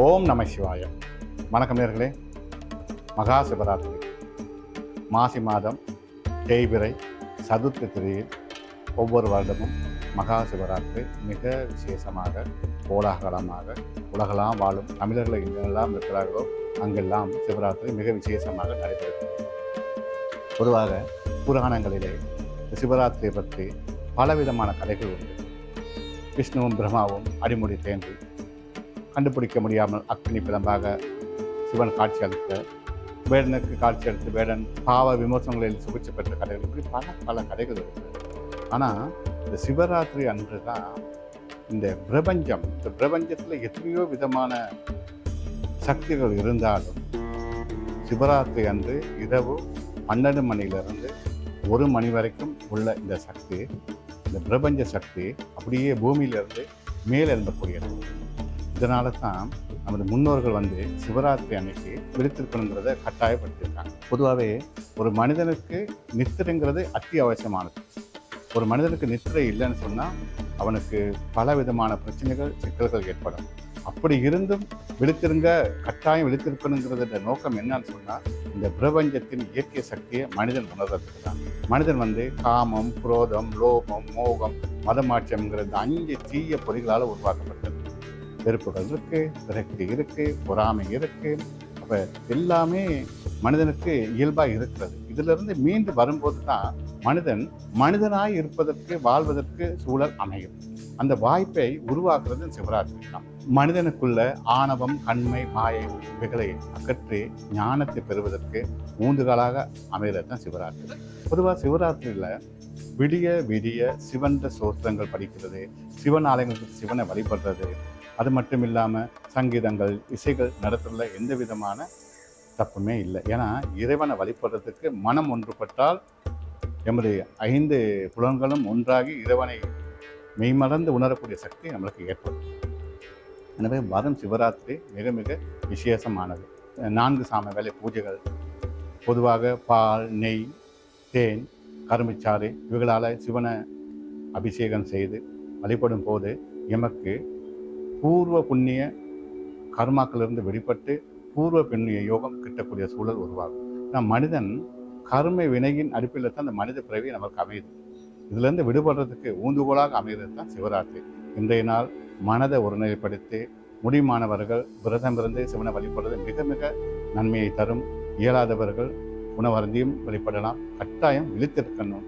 ஓம் நம சிவாயம் வணக்கம் நேர்களே. மகா சிவராத்திரி. மாசி மாதம் தேய்பிரை சதுர்த்தி திரியில் ஒவ்வொரு வருடமும் மகா சிவராத்திரி மிக விசேஷமாக கோலாகலமாக உலகெல்லாம் வாழும் தமிழர்கள் எங்கெல்லாம் இருக்கிறார்களோ அங்கெல்லாம் சிவராத்திரி மிக விசேஷமாக நடைபெறுகிறது. பொதுவாக புராணங்களிலே சிவராத்திரியை பற்றி பலவிதமான கதைகள் உண்டு. விஷ்ணுவும் பிரம்மாவும் அடிமுடி தேன்றி கண்டுபிடிக்க முடியாமல் அக்னி பிளம்பாக சிவன் காட்சி அளித்த வேடனுக்கு காட்சி அளித்து வேடன் பாவ விமர்சனங்களில் சிகிச்சை பெற்ற கதைகள் இப்படி பல பல கதைகள் இருக்குது ஆனால் இந்த சிவராத்திரி அன்று தான் இந்த பிரபஞ்சம் இந்த பிரபஞ்சத்தில் எத்தனையோ விதமான சக்திகள் இருந்தாலும் சிவராத்திரி அன்று இரவு பன்னெண்டு மணியிலிருந்து ஒரு மணி வரைக்கும் உள்ள இந்த சக்தி இந்த பிரபஞ்ச சக்தி அப்படியே பூமியிலிருந்து மேலே இதனால தான் நமது முன்னோர்கள் வந்து சிவராத்திரி அன்னைக்கு விழித்திருக்கணுங்கிறத கட்டாயப்படுத்தியிருக்காங்க. பொதுவாகவே ஒரு மனிதனுக்கு நித்திரைங்கிறது அத்தியாவசியமானது. ஒரு மனிதனுக்கு நித்திரை இல்லைன்னு சொன்னால் அவனுக்கு பல விதமான பிரச்சனைகள் சிக்கல்கள் ஏற்படும். அப்படி இருந்தும் விழித்திருங்க கட்டாயம் விழித்திருக்கணுங்கிறத நோக்கம் என்னன்னு சொன்னால் இந்த பிரபஞ்சத்தின் இயற்கை சக்தியை மனிதன் உணர்றதுக்கு தான் மனிதன் வந்து காமம் குரோதம் லோபம் மோகம் மதமாற்றம்ங்கிற அஞ்சு தீய பொறிகளால் உருவாக்கப்பட்டது வெறுப்புகள் இருக்கு விரக்தி இருக்குது பொறாமை இருக்கு. அப்ப எல்லாமே மனிதனுக்கு இயல்பாக இருக்கிறது. இதுல இருந்து மீண்டு வரும்போது தான் மனிதன் மனிதனாய் இருப்பதற்கு வாழ்வதற்கு சூழல் அமையும். அந்த வாய்ப்பை உருவாக்குறது சிவராத்திரி தான் மனிதனுக்குள்ள ஆணவம் கண்மை மாயை இவைகளை அகற்றி ஞானத்தை பெறுவதற்கு ஊந்துகாலாக அமைகிறது தான் சிவராத்திரி. பொதுவாக சிவராத்திரியில் விடிய விடிய சிவன்ற சோஸ்திரங்கள் படிக்கிறது சிவன் ஆலயங்களுக்கு சிவனை வழிபடுறது அது மட்டும் இல்லாமல் சங்கீதங்கள் இசைகள் நடத்துறதுல எந்த விதமான தப்புமே இல்லை. ஏன்னா இறைவனை வழிபடுறதுக்கு மனம் ஒன்றுபட்டால் எமது ஐந்து புலன்களும் ஒன்றாகி இறைவனை மெய்மறந்து உணரக்கூடிய சக்தி நம்மளுக்கு ஏற்படும். எனவே வரும் சிவராத்திரி மிக மிக விசேஷமானது. நான்கு சாம வேலை பூஜைகள் பொதுவாக பால் நெய் தேன் கரும்புச்சாறு இவைகளால் சிவனை அபிஷேகம் செய்து வழிபடும் போது எமக்கு பூர்வ புண்ணிய கர்மாக்களிலிருந்து வெளிப்பட்டு பூர்வ புண்ணிய யோகம் கிட்டக்கூடிய சூழல் உருவாகும். நம் மனிதன் கருமை வினையின் அடிப்படையில் தான் அந்த மனித பிறவி நமக்கு அமையுது. இதுலேருந்து விடுபடுறதுக்கு ஊந்துகோலாக அமைகிறது தான் சிவராத்திரி. இன்றைய நாள் மனதை ஒருநிலைப்படுத்தி முடிமானவர்கள் விரதம் இருந்து சிவனை வழிபடுறது மிக மிக நன்மையை தரும். இயலாதவர்கள் உணவருந்தியும் வழிபடலாம் கட்டாயம் விழித்திருக்கணும்.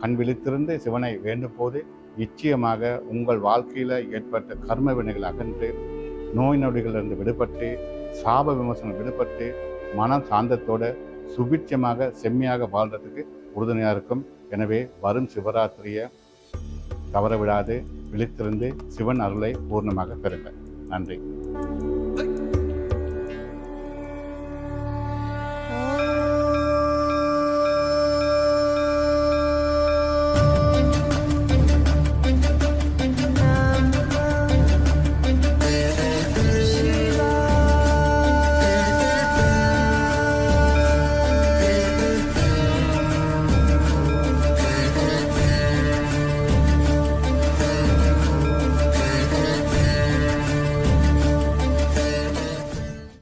கண் விழித்திருந்து சிவனை வேண்டும் போது நிச்சயமாக உங்கள் வாழ்க்கையில் ஏற்பட்ட கர்ம வினைகள் அகன்று நோய் நொடிகளிலிருந்து விடுபட்டு சாப விமர்சனம் விடுபட்டு மனம் சாந்தத்தோடு சுபிட்சமாக செம்மையாக வாழ்றதுக்கு உறுதுணையாக இருக்கும். எனவே வரும் சிவராத்திரியை தவற விடாது விழித்திருந்து சிவன் அருளை பூர்ணமாக பெறுங்கள் நன்றி.